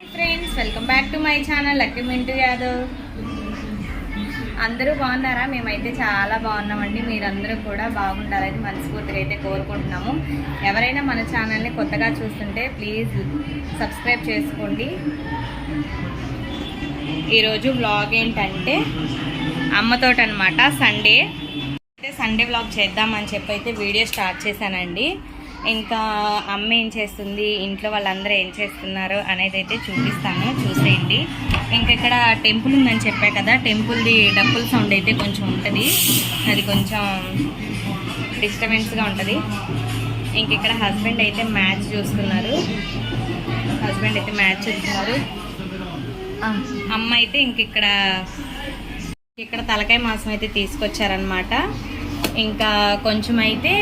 Friends welcome back to my channel Lucky Mintu Yadav అందరూ బాగున్నారా? మేమైతే చాలా బాగున్నామండి. మీరందరూ కూడా బాగుండాలని మనస్ఫూర్తిగా అయితే కోరుకుంటున్నాము. ఎవరైనా మన ఛానల్ని కొత్తగా చూస్తుంటే ప్లీజ్ సబ్స్క్రైబ్ చేసుకోండి. ఈరోజు వ్లాగ్ ఏంటంటే అమ్మతోటి అనమాట సండే అయితే సండే వ్లాగ్ చేద్దామని చెప్పి అయితే వీడియో స్టార్ట్ చేశానండి. ఇంకా అమ్మ ఏం చేస్తుంది? ఇంట్లో వాళ్ళందరూ ఏం చేస్తున్నారు అనేది అయితే చూపిస్తాను. చూసేయండి. ఇంకా ఇక్కడ టెంపుల్ ఉందని చెప్పా కదా టెంపుల్ది డప్పుల సౌండ్ అయితే కొంచెం ఉంటుంది. అది కొంచెం డిస్టర్బెన్స్గా ఉంటుంది. ఇంక ఇక్కడ హస్బెండ్ అయితే మ్యాచ్ చూస్తున్నారు. హస్బెండ్ అయితే మ్యాచ్ చూస్తున్నారు. అమ్మ అయితే ఇంక ఇక్కడ ఇక్కడ తలకాయ మాంసం అయితే తీసుకొచ్చారనమాట ఇంకా కొంచెం అయితే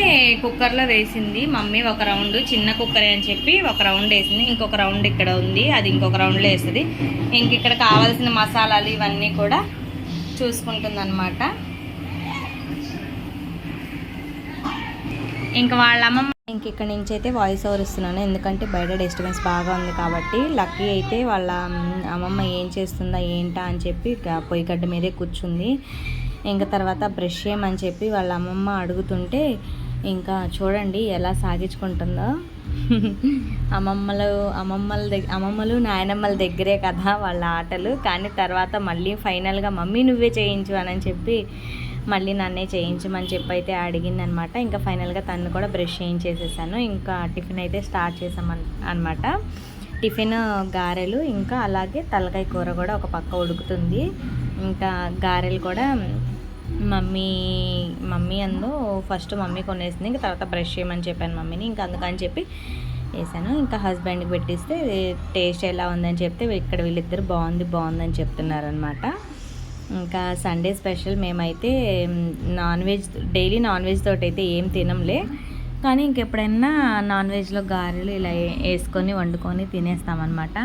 కుక్కర్లో వేసింది. మమ్మీ ఒక రౌండ్ చిన్న కుక్కరే అని చెప్పి ఒక రౌండ్ వేసింది. ఇంకొక రౌండ్ ఇక్కడ ఉంది. అది ఇంకొక రౌండ్లో వేస్తుంది. ఇంక ఇక్కడ కావాల్సిన మసాలాలు ఇవన్నీ కూడా చూసుకుంటుందన్నమాట. ఇంకా వాళ్ళ అమ్మమ్మ ఇంక ఇక్కడ నుంచి అయితే వాయిస్ ఓవర్ ఇస్తున్నాను. ఎందుకంటే బయట డిస్టర్బెన్స్ బాగా ఉంది కాబట్టి లక్కీ అయితే వాళ్ళ అమ్మమ్మ ఏం చేస్తుందా ఏంటా అని చెప్పి పొయ్యి గడ్డ మీదే కూర్చుంది. ఇంకా తర్వాత బ్రష్ చేయమని చెప్పి వాళ్ళ అమ్మమ్మ అడుగుతుంటే ఇంకా చూడండి ఎలా సాగించుకుంటుందో. అమ్మమ్మలు అమ్మమ్మల దగ్గర అమ్మమ్మలు నాయనమ్మల దగ్గరే కదా వాళ్ళ ఆటలు. కానీ తర్వాత మళ్ళీ ఫైనల్గా మమ్మీ నువ్వే చేయించు అని చెప్పి మళ్ళీ నన్నే చేయించమని చెప్పి అయితే అడిగిందనమాట. ఇంకా ఫైనల్గా తను కూడా బ్రష్ చేయించేసేసాను. ఇంకా టిఫిన్ అయితే స్టార్ట్ చేసామన్ అనమాట. టిఫిన్ గారెలు ఇంకా అలాగే తలకాయ కూర కూడా ఒక పక్క ఉడుకుతుంది. ఇంకా గారెలు కూడా మమ్మీ మమ్మీ అందు ఫస్ట్ మమ్మీ కొనేసింది. ఇంకా తర్వాత బ్రష్ చేయమని చెప్పాను మమ్మీని. ఇంకా అందుకని చెప్పి వేసాను. ఇంకా హస్బెండ్కి పెట్టిస్తే టేస్ట్ ఎలా ఉందని చెప్తే ఇక్కడ వీళ్ళిద్దరు బాగుంది బాగుందని చెప్తున్నారనమాట ఇంకా సండే స్పెషల్ మేమైతే non veg daily non veg తోటి అయితే ఏం తినంలే. కానీ ఇంకెప్పుడైనా నాన్ వెజ్లో గారెలు ఇలా వేసుకొని వండుకొని తినేస్తామన్నమాట.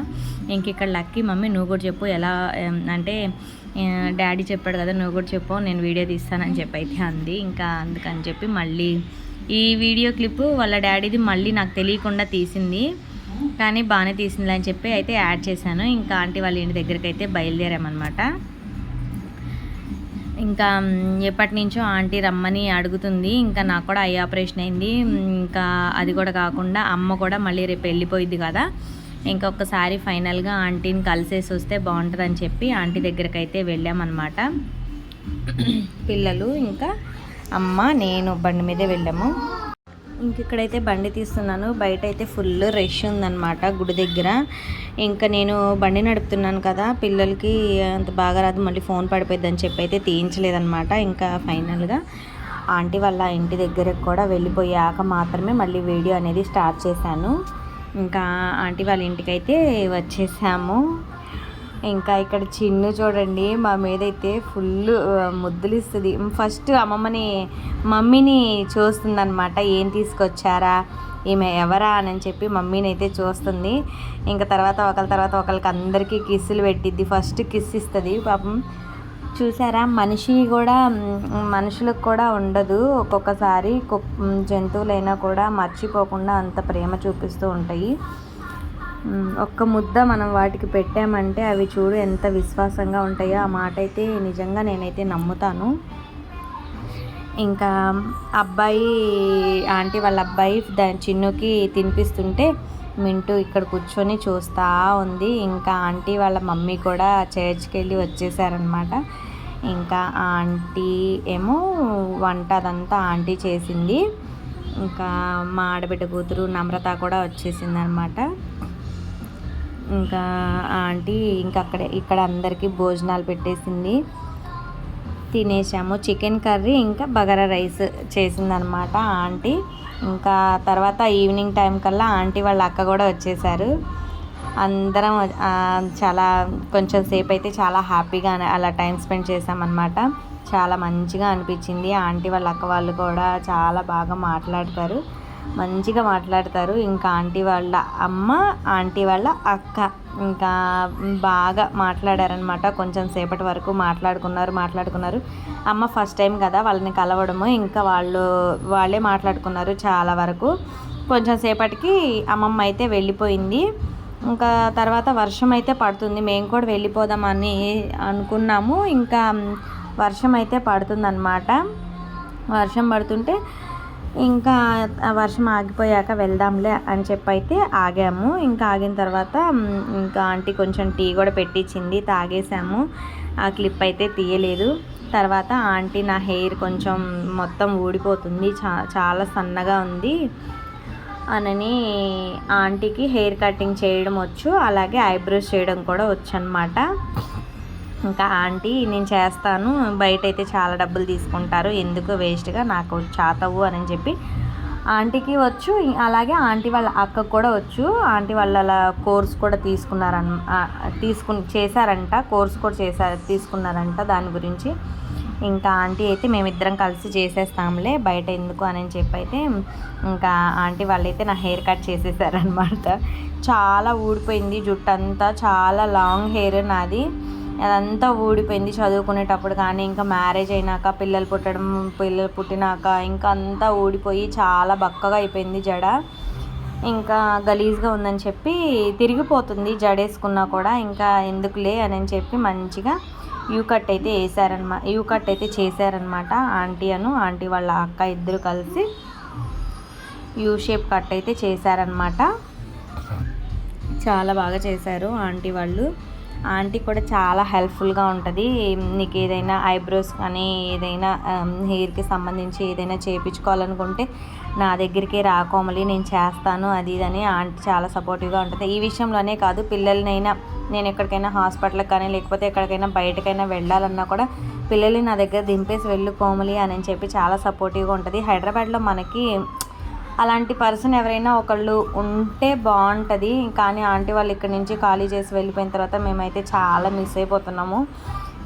ఇంక ఇక్కడ లక్కీ మమ్మీ నువ్వు కూడా చెప్పు ఎలా అంటే డాడీ చెప్పాడు కదా నువ్వు కూడా చెప్పు నేను వీడియో తీస్తానని చెప్పి అయితే అంది. ఇంకా అందుకని చెప్పి మళ్ళీ ఈ వీడియో క్లిప్ వాళ్ళ డాడీది మళ్ళీ నాకు తెలియకుండా తీసింది. కానీ బాగానే తీసింది అని చెప్పి అయితే యాడ్ చేశాను. ఇంకా ఆంటీ వాళ్ళ ఇంటి దగ్గరికి అయితే బయలుదేరామన్నమాట. ఇంకా ఎప్పటి నుంచో ఆంటీ రమ్మని అడుగుతుంది. ఇంకా నాకు కూడా ఐ ఆపరేషన్ అయింది. ఇంకా అది కూడా కాకుండా అమ్మ కూడా మళ్ళీ రేపు వెళ్ళిపోయింది కదా. ఇంకొకసారి ఫైనల్గా ఆంటీని కలిసేసి వస్తే బాగుంటుందని చెప్పి ఆంటీ దగ్గరికి అయితే వెళ్ళామన్నమాట. పిల్లలు ఇంకా అమ్మ నేను బండి మీదే వెళ్ళాము. ఇంక ఇక్కడైతే బండి తీస్తున్నాను. బయట అయితే ఫుల్ రష్ ఉందన్నమాట గుడి దగ్గర. ఇంకా నేను బండి నడుపుతున్నాను కదా పిల్లలకి అంత బాగా రాదు మళ్ళీ ఫోన్ పడిపోయిందని చెప్పి అయితే తీయించలేదన్నమాట. ఇంకా ఫైనల్గా ఆంటీ వాళ్ళ ఇంటి దగ్గరకు కూడా వెళ్ళిపోయాక మాత్రమే మళ్ళీ వీడియో అనేది స్టార్ట్ చేశాను. ఇంకా ఆంటీ వాళ్ళ ఇంటికి అయితే వచ్చేసాము. ఇంకా ఇక్కడ చిన్ను చూడండి మా మీద అయితే ఫుల్ ముద్దులు ఇస్తుంది ఫస్ట్ అమ్మమ్మని మమ్మీని చూస్తుందనమాట ఏం తీసుకొచ్చారా? ఈమె ఎవరా? అని చెప్పి మమ్మీని అయితే చూస్తుంది. ఇంకా తర్వాత ఒకరి తర్వాత ఒకరికి అందరికీ కిస్సులు పెట్టిద్ది. ఫస్ట్ కిస్ ఇస్తుంది. పాపం చూసారా? మనిషి కూడా మనుషులకు కూడా ఉండదు. ఒక్కొక్కసారి జంతువులైనా కూడా మర్చిపోకుండా అంత ప్రేమ చూపిస్తూ ఉంటాయి. ఒక్క ముద్ద మనం వాటికి పెట్టామంటే అవి చూడు ఎంత విశ్వాసంగా ఉంటాయో ఆ మాట అయితే నిజంగా నేనైతే నమ్ముతాను. ఇంకా అబ్బాయి ఆంటీ వాళ్ళ అబ్బాయి దాని చిన్నుకి తినిపిస్తుంటే మింటూ ఇక్కడ కూర్చొని చూస్తూ ఉంది. ఇంకా ఆంటీ వాళ్ళ మమ్మీ కూడా చర్చ్కి వెళ్ళి వచ్చేసారనమాట ఇంకా ఆంటీ ఏమో వంట అదంతా ఆంటీ చేసింది. ఇంకా మా ఆడబిడ్డ కూతురు నమ్రత కూడా వచ్చేసింది అనమాట ఇంకా ఆంటీ ఇంకా అక్కడే ఇక్కడ అందరికీ భోజనాలు పెట్టేసింది. తినేసాము. చికెన్ కర్రీ ఇంకా బగారా రైస్ చేసిందనమాట ఆంటీ. ఇంకా తర్వాత ఈవినింగ్ టైం కల్లా ఆంటీ వాళ్ళ అక్క కూడా వచ్చేసారు. అందరం చాలా కొంచెం సేపు అయితే చాలా హ్యాపీగా అలా టైం స్పెండ్ చేసామన్నమాట. చాలా మంచిగా అనిపించింది. ఆంటీ వాళ్ళ అక్క వాళ్ళు కూడా చాలా బాగా మాట్లాడతారు. మంచిగా మాట్లాడతారు. ఇంకా ఆంటీ వాళ్ళ అమ్మ ఆంటీ వాళ్ళ అక్క ఇంకా బాగా మాట్లాడారనమాట కొంచెం సేపటి వరకు మాట్లాడుకున్నారు మాట్లాడుకున్నారు. అమ్మ ఫస్ట్ టైం కదా వాళ్ళని కలవడము. ఇంకా వాళ్ళు వాళ్ళే మాట్లాడుకున్నారు చాలా వరకు. కొంచెం సేపటికి అమ్మమ్మ అయితే వెళ్ళిపోయింది. ఇంకా తర్వాత వర్షం అయితే పడుతుంది. మేము కూడా వెళ్ళిపోదామని అనుకున్నాము. ఇంకా వర్షం అయితే పడుతుందన్నమాట. వర్షం పడుతుంటే ఇంకా వర్షం ఆగిపోయాక వెళ్దాంలే అని చెప్పి అయితే ఆగాము. ఇంకా ఆగిన తర్వాత ఇంకా ఆంటీ కొంచెం టీ కూడా పెట్టించింది తాగేసాము. ఆ క్లిప్ అయితే తీయలేదు. తర్వాత ఆంటీ నా హెయిర్ కొంచెం మొత్తం ఊడిపోతుంది చా చాలా సన్నగా ఉంది అనని ఆంటీకి హెయిర్ కటింగ్ చేయడం వచ్చు అలాగే ఐబ్రోస్ చేయడం కూడా వచ్చు అనమాట ఇంకా ఆంటీ నేను చేస్తాను. బయట అయితే చాలా డబ్బులు తీసుకుంటారు. ఎందుకు వేస్ట్గా నాకు చాతవు అని చెప్పి ఆంటీకి వచ్చు. అలాగే ఆంటీ వాళ్ళ అక్కకు కూడా వచ్చు. ఆంటీ వాళ్ళ కోర్స్ కూడా తీసుకున్నారన్ తీసుకు చేశారంట. కోర్స్ కూడా చేశారు తీసుకున్నారంట దాని గురించి. ఇంకా ఆంటీ అయితే మేమిద్దరం కలిసి చేసేస్తాంలే. బయట ఎందుకు అని చెప్పి అయితే ఇంకా ఆంటీ వాళ్ళైతే నా హెయిర్ కట్ చేసేసారనమాట చాలా ఊడిపోయింది జుట్టు అంతా చాలా లాంగ్ హెయిర్ నాది. అదంతా ఊడిపోయింది చదువుకునేటప్పుడు కానీ ఇంకా మ్యారేజ్ అయినాక పిల్లలు పుట్టడం పిల్లలు పుట్టినాక ఇంకా అంతా ఊడిపోయి చాలా బక్కగా అయిపోయింది జడ. ఇంకా గలీజ్గా ఉందని చెప్పి తిరిగిపోతుంది జడేసుకున్నా కూడా ఇంకా ఎందుకులే అని చెప్పి మంచిగా యూ కట్ అయితే వేసారనమాట యూ కట్ అయితే చేశారనమాట. ఆంటీ అను ఆంటీ వాళ్ళ అక్క ఇద్దరు కలిసి యూ షేప్ కట్ అయితే చేశారనమాట. చాలా బాగా చేశారు ఆంటీ వాళ్ళు. ఆంటీ కూడా చాలా హెల్ప్ఫుల్గా ఉంటుంది. నీకు ఏదైనా ఐబ్రోస్ కానీ ఏదైనా హెయిర్కి సంబంధించి ఏదైనా చేయించుకోవాలనుకుంటే నా దగ్గరికి రాకోమలి నేను చేస్తాను అది ఇదని ఆంటీ చాలా సపోర్టివ్గా ఉంటుంది. ఈ విషయంలోనే కాదు పిల్లలనైనా నేను ఎక్కడికైనా హాస్పిటల్కి కానీ లేకపోతే ఎక్కడికైనా బయటకైనా వెళ్ళాలన్నా కూడా పిల్లల్ని నా దగ్గర దింపేసి వెళ్ళు కోమలి అని చెప్పి చాలా సపోర్టివ్గా ఉంటుంది. హైదరాబాద్లో మనకి అలాంటి పర్సన్ ఎవరైనా ఒకళ్ళు ఉంటే బాగుంటుంది. కానీ ఆంటీ వాళ్ళు ఇక్కడ నుంచి ఖాళీ చేసి వెళ్ళిపోయిన తర్వాత మేమైతే చాలా మిస్ అయిపోతున్నాము.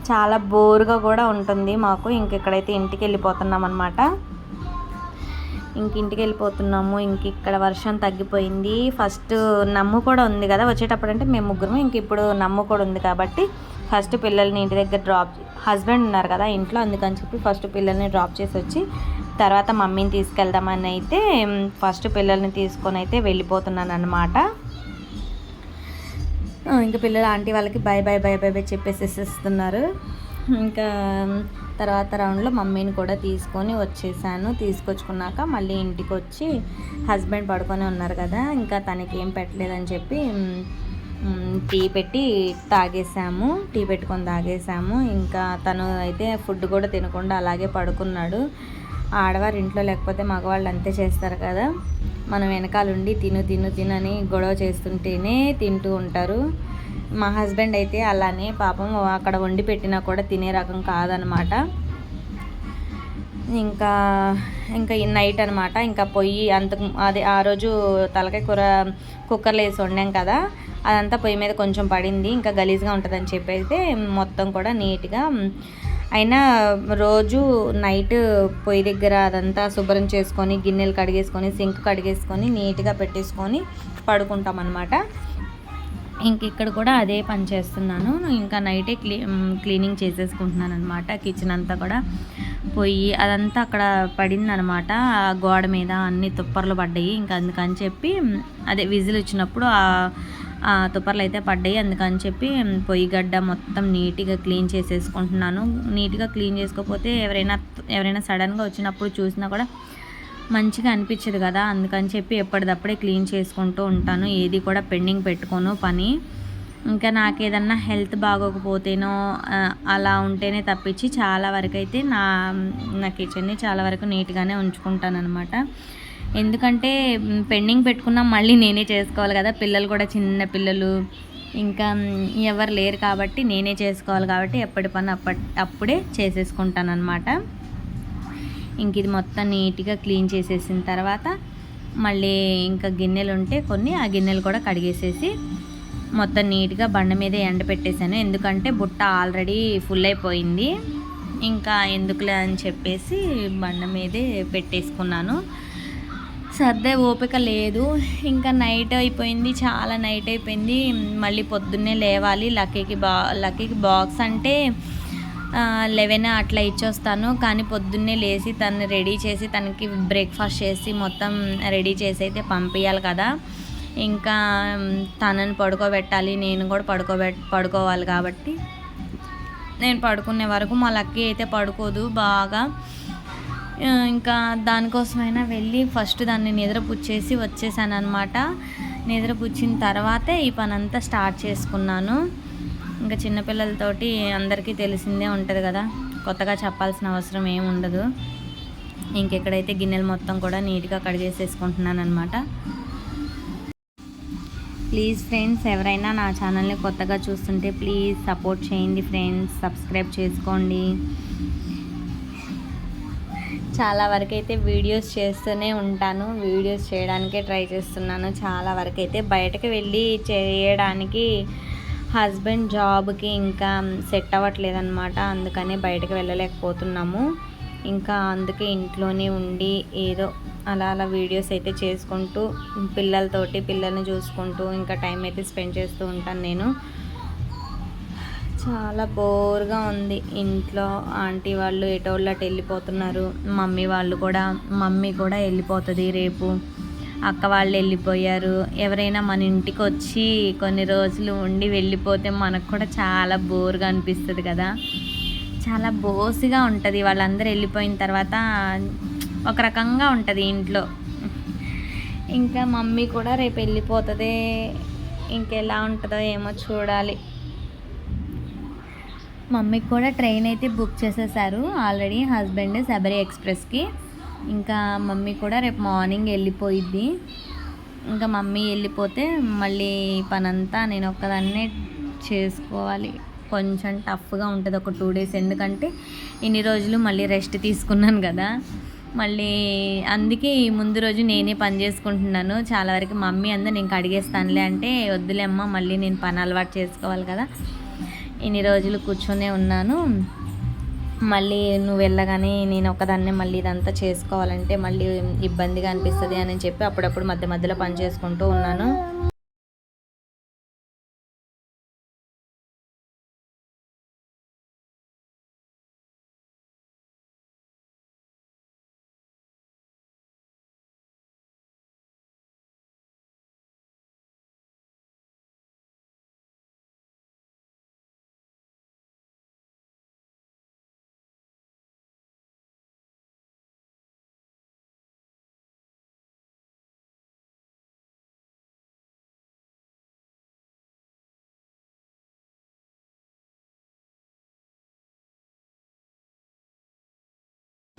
చాలా బోర్గా కూడా ఉంటుంది మాకు. ఇంక ఇక్కడైతే ఇంటికి వెళ్ళిపోతున్నాం అనమాట ఇంక ఇంటికి వెళ్ళిపోతున్నాము. ఇంక ఇక్కడ వర్షం తగ్గిపోయింది. ఫస్ట్ నమ్ము కూడా ఉంది కదా వచ్చేటప్పుడు అంటే మేము ముగ్గురం ఇంక ఇప్పుడు నమ్ము కూడా ఉంది కాబట్టి ఫస్ట్ పిల్లల్ని ఇంటి దగ్గర డ్రాప్ హస్బెండ్ ఉన్నారు కదా ఇంట్లో అందుకని చెప్పి ఫస్ట్ పిల్లల్ని డ్రాప్ చేసి వచ్చి తర్వాత మమ్మీని తీసుకెళ్దామని అయితే ఫస్ట్ పిల్లల్ని తీసుకొని అయితే వెళ్ళిపోతున్నాను అనమాట ఇంకా పిల్లలు ఆంటీ వాళ్ళకి bye bye bye bye bye చెప్పేసేస్తున్నారు ఇంకా తర్వాత రౌండ్లో మమ్మీని కూడా తీసుకొని వచ్చేసాను. తీసుకొచ్చుకున్నాక మళ్ళీ ఇంటికి వచ్చి హస్బెండ్ పడుకొని ఉన్నారు కదా ఇంకా తనకి ఏం పెట్టలేదని చెప్పి టీ పెట్టి తాగేసాము. టీ పెట్టుకొని తాగేసాము. ఇంకా తను అయితే ఫుడ్ కూడా తినకుండా అలాగే పడుకున్నాడు. ఆడవారు ఇంట్లో లేకపోతే మగవాళ్ళు అంతే చేస్తారు కదా. మనం వెనకాలండి తిను తిను తినని గొడవ చేస్తుంటేనే తింటూ ఉంటారు. మా హస్బెండ్ అయితే అలానే పాపం అక్కడ వండి పెట్టినా కూడా తినే రకం కాదనమాట. ఇంకా ఇంకా నైట్ అనమాట. ఇంకా పొయ్యి అంత అదే ఆ రోజు తలకాయ కూర కుక్కర్లో వేసి వండాం కదా. అదంతా పొయ్యి మీద కొంచెం పడింది. ఇంకా గలీజ్గా ఉంటుందని చెప్పి అయితే మొత్తం కూడా నీట్గా అయినా రోజు నైట్ పొయ్యి దగ్గర అదంతా శుభ్రం చేసుకొని గిన్నెలు కడిగేసుకొని సింక్ కడిగేసుకొని నీట్గా పెట్టేసుకొని పడుకుంటాం అనమాట ఇంక ఇక్కడ కూడా అదే పని చేస్తున్నాను. ఇంకా నైటే క్లీ క్లీనింగ్ చేసేసుకుంటున్నాను అనమాట కిచెన్ అంతా కూడా పొయ్యి అదంతా అక్కడ పడిందనమాట ఆ గోడ మీద అన్ని తుప్పర్లు పడ్డాయి. ఇంకా అందుకని చెప్పి అదే విజిల్ వచ్చినప్పుడు తుపర్లు అయితే పడ్డాయి. అందుకని చెప్పి పొయ్యి గడ్డ మొత్తం నీట్గా క్లీన్ చేసేసుకుంటున్నాను. నీట్గా క్లీన్ చేసుకోకపోతే ఎవరైనా ఎవరైనా సడన్గా వచ్చినప్పుడు చూసినా కూడా మంచిగా అనిపించదు కదా. అందుకని చెప్పి ఎప్పటిదప్పుడే క్లీన్ చేసుకుంటూ ఉంటాను. ఏది కూడా పెండింగ్ పెట్టుకోను పని. ఇంకా నాకు ఏదన్నా హెల్త్ బాగోకపోతేనో అలా ఉంటేనే తప్పించి చాలా వరకు అయితే నా నా కిచెన్ని చాలా వరకు నీట్గానే ఉంచుకుంటాను అనమాట ఎందుకంటే పెండింగ్ పెట్టుకున్నా మళ్ళీ నేనే చేసుకోవాలి కదా. పిల్లలు కూడా చిన్న పిల్లలు. ఇంకా ఎవరు లేరు కాబట్టి నేనే చేసుకోవాలి కాబట్టి ఎప్పటి పని అప్పటి అప్పుడే చేసేసుకుంటాను అనమాట ఇంక ఇది మొత్తం నీట్గా క్లీన్ చేసేసిన తర్వాత మళ్ళీ ఇంకా గిన్నెలు ఉంటే కొన్ని ఆ గిన్నెలు కూడా కడిగేసేసి మొత్తం నీట్గా బండ మీద ఎండ పెట్టేశాను ఎందుకంటే బుట్ట ఆల్రెడీ ఫుల్ అయిపోయింది. ఇంకా ఎందుకులే అని చెప్పేసి బండ మీదే పెట్టేసుకున్నాను. సర్దే ఓపిక లేదు. ఇంకా నైట్ అయిపోయింది చాలా నైట్ అయిపోయింది. మళ్ళీ పొద్దున్నే లేవాలి. లక్కీకి బా లక్కీకి బాక్స్ అంటే లెవెన్ అట్లా ఇచ్చొస్తాను. కానీ పొద్దున్నే లేచి తను రెడీ చేసి తనకి బ్రేక్ఫాస్ట్ చేసి మొత్తం రెడీ చేసి అయితే పంపించాలి కదా. ఇంకా తనని పడుకోబెట్టాలి. నేను కూడా పడుకోబెట్ పడుకోవాలి కాబట్టి. నేను పడుకునే వరకు మా లక్కీ అయితే పడుకోదు బాగా. ఇంకా దానికోసమైనా వెళ్ళి ఫస్ట్ దాన్ని నిద్రపుచ్చేసి వచ్చేసాను అనమాట నిద్రపుచ్చిన తర్వాతే ఈ పని అంతా స్టార్ట్ చేసుకున్నాను. ఇంకా చిన్నపిల్లలతోటి అందరికీ తెలిసిందే ఉంటుంది కదా కొత్తగా చెప్పాల్సిన అవసరం ఏమి ఉండదు. ఇంకెక్కడైతే గిన్నెలు మొత్తం కూడా నీట్గా కడిగేసేసుకుంటున్నాను అనమాట ప్లీజ్ ఫ్రెండ్స్ ఎవరైనా నా ఛానల్ని కొత్తగా చూస్తుంటే ప్లీజ్ సపోర్ట్ చేయండి ఫ్రెండ్స్ సబ్స్క్రైబ్ చేసుకోండి. చాలా వరకు అయితే వీడియోస్ చేస్తూనే ఉంటాను. వీడియోస్ చేయడానికే ట్రై చేస్తున్నాను. చాలా వరకు అయితే బయటకు వెళ్ళి చేయడానికి హస్బెండ్ జాబ్కి ఇంకా సెట్ అవ్వట్లేదు అనమాట అందుకనే బయటకు వెళ్ళలేకపోతున్నాము. ఇంకా అందుకే ఇంట్లోనే ఉండి ఏదో అలా అలా వీడియోస్ అయితే చేసుకుంటూ పిల్లలతోటి పిల్లల్ని చూసుకుంటూ ఇంకా టైం అయితే స్పెండ్ చేస్తూ ఉంటాను నేను. చాలా బోర్గా ఉంది. ఇంట్లో ఆంటీ వాళ్ళు ఎటోళ్ళు అటు వెళ్ళిపోతున్నారు. మమ్మీ వాళ్ళు కూడా మమ్మీ కూడా వెళ్ళిపోతుంది రేపు. అక్క వాళ్ళు వెళ్ళిపోయారు. ఎవరైనా మన ఇంటికి వచ్చి కొన్ని రోజులు ఉండి వెళ్ళిపోతే మనకు కూడా చాలా బోర్గా అనిపిస్తుంది కదా. చాలా బోసిగా ఉంటుంది. వాళ్ళందరూ వెళ్ళిపోయిన తర్వాత ఒక రకంగా ఉంటుంది ఇంట్లో. ఇంకా మమ్మీ కూడా రేపు వెళ్ళిపోతుంది. ఇంకెలా ఉంటుందో ఏమో చూడాలి. మమ్మీకి కూడా ట్రైన్ అయితే బుక్ చేసేసారు. ఆల్రెడీ హస్బెండ్ శబరి ఎక్స్ప్రెస్కి. ఇంకా మమ్మీ కూడా రేపు మార్నింగ్ వెళ్ళిపోయిద్ది. ఇంకా మమ్మీ వెళ్ళిపోతే మళ్ళీ పనంతా నేను ఒక్కదాన్నే చేసుకోవాలి. కొంచెం టఫ్గా ఉంటుంది ఒక టూ డేస్. ఎందుకంటే ఇన్ని రోజులు మళ్ళీ రెస్ట్ తీసుకున్నాను కదా. మళ్ళీ అందుకే ఈ ముందు రోజు నేనే పని చేసుకుంటున్నాను. చాలా వరకు మమ్మీ అందరు నేను కడిగేస్తానులే అంటే వద్దులేమ్మా మళ్ళీ నేను పని అలవాటు చేసుకోవాలి కదా. ఇన్ని రోజులు కూర్చొనే ఉన్నాను. మళ్ళీ నువ్వు వెళ్ళగానే నేను ఒకదాన్నే మళ్ళీ ఇదంతా చేసుకోవాలంటే మళ్ళీ ఇబ్బందిగా అనిపిస్తుంది అని చెప్పి అప్పుడప్పుడు మధ్య మధ్యలో పని చేసుకుంటూ ఉన్నాను.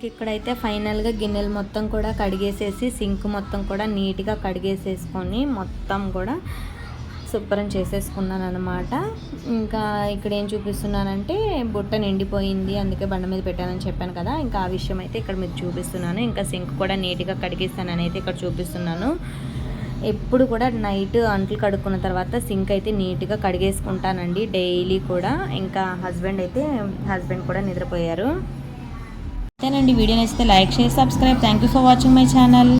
ఇక్కడైతే ఫైనల్గా గిన్నెలు మొత్తం కూడా కడిగేసేసి సింక్ మొత్తం కూడా నీట్గా కడిగేసేసుకొని మొత్తం కూడా శుభ్రం చేసేసుకున్నాను అనమాట ఇంకా ఇక్కడ ఏం చూపిస్తున్నానంటే బుట్ట నిండిపోయింది అందుకే బండ మీద పెట్టానని చెప్పాను కదా. ఇంకా ఆ విషయం అయితే ఇక్కడ మీకు చూపిస్తున్నాను. ఇంకా సింక్ కూడా నీట్గా కడిగిస్తానని అయితే ఇక్కడ చూపిస్తున్నాను. ఎప్పుడు కూడా నైట్ అంట్లు కడుక్కున్న తర్వాత సింక్ అయితే నీట్గా కడిగేసుకుంటానండి డైలీ కూడా. ఇంకా హస్బెండ్ అయితే హస్బెండ్ కూడా నిద్రపోయారు. అంతేనండి వీడియో నచ్చితే like share subscribe. Thank you for watching my channel